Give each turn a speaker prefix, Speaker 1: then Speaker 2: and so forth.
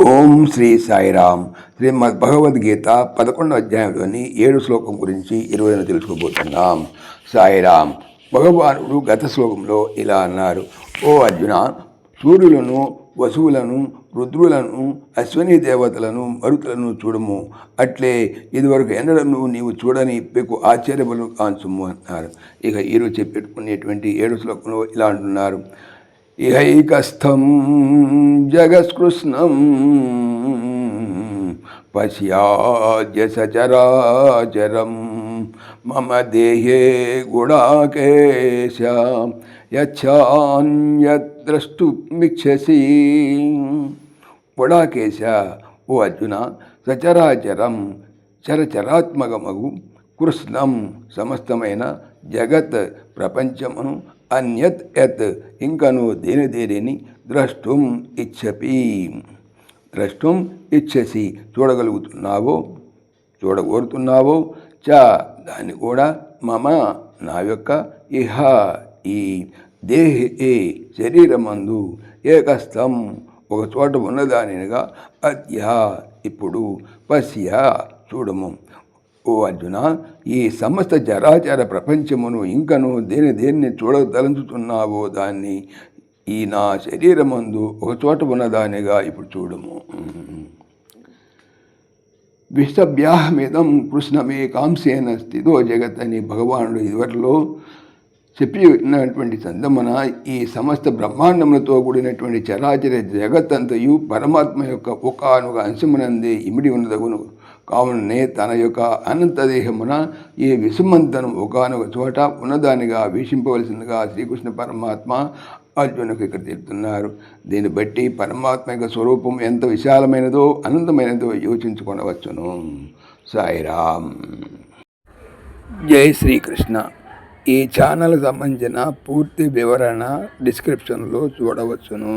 Speaker 1: ఓం శ్రీ సాయిరామ్. శ్రీమద్ భగవద్గీత పదకొండవ అధ్యాయంలోని ఏడు శ్లోకం గురించి ఇరవైన తెలుసుకోబోతున్నాం. సాయిరామ్ భగవానుడు గత శ్లోకంలో ఇలా అన్నారు. ఓ అర్జున సూర్యులను వసువులను రుద్రులను అశ్వని దేవతలను మరుతులను చూడము. అట్లే ఇదివరకు ఎన్నడను నీవు చూడని పెక్కు ఆశ్చర్యములు కాన్సుము అన్నారు. ఇక ఈరోజు చెప్పెట్టుకునేటువంటి ఏడు శ్లోకంలో ఇలా అంటున్నారు. ఇహైకస్థం జగత్కృష్ణం పశ్యాద్య సచరాచరం మమ దేహే గుడాకేశ యచ్చాన్యద్రష్టుమిచ్చసి గుడాకేశ ఓ అర్జున సచరాచరం చరచరాత్మకమగు కృష్ణం సమస్తమైన జగత్ ప్రపంచమును అన్యత్ యత్ ఇంకను దేని దేనిని ద్రష్టుం ఇచ్చపి. ద్రష్టుం ఇచ్చసి చూడగలుగుతున్నావో చూడగోరుతున్నావో చ దాన్ని కూడా మమ నా యొక్క ఇహ ఈ దేహ ఏ శరీరమందు ఏకస్థం. ఒక చోట ఉన్నదానిగా అద్య ఇప్పుడు పశ్య చూడము. ఓ అర్జున ఈ సమస్త జరాచర ప్రపంచమును ఇంకను దేని దేన్ని చూడదలుచుతున్నావో దాన్ని ఈ నా శరీరమందు ఒక చోట ఉన్నదానిగా ఇప్పుడు చూడము. విష్టభ్యాహమిదం కృష్ణమే కాంసేన స్థితో జగత్ అని భగవానుడు ఇదివరలో చెప్పి ఉన్నటువంటి సందమన ఈ సమస్త బ్రహ్మాండములతో కూడినటువంటి చరాచర జగత్తంతయు పరమాత్మ యొక్క ఒకనొక అంశమునందే ఇమిడి ఉన్నదగును. కావుననే తన యొక్క అనంత దేహమున ఈ విసుమంతను ఒకనొక చోట ఉన్నదానిగా వీక్షింపవలసిందిగా శ్రీకృష్ణ పరమాత్మ అర్జునకు ఇక్కడ చెప్తున్నారు. దీన్ని బట్టి పరమాత్మ యొక్క స్వరూపం ఎంత విశాలమైనదో అనంతమైనదో యోచించుకొనవచ్చును. సాయిరామ్. జై శ్రీకృష్ణ. ఈ ఛానల్ సంబంధించిన పూర్తి వివరణ డిస్క్రిప్షన్లో చూడవచ్చును.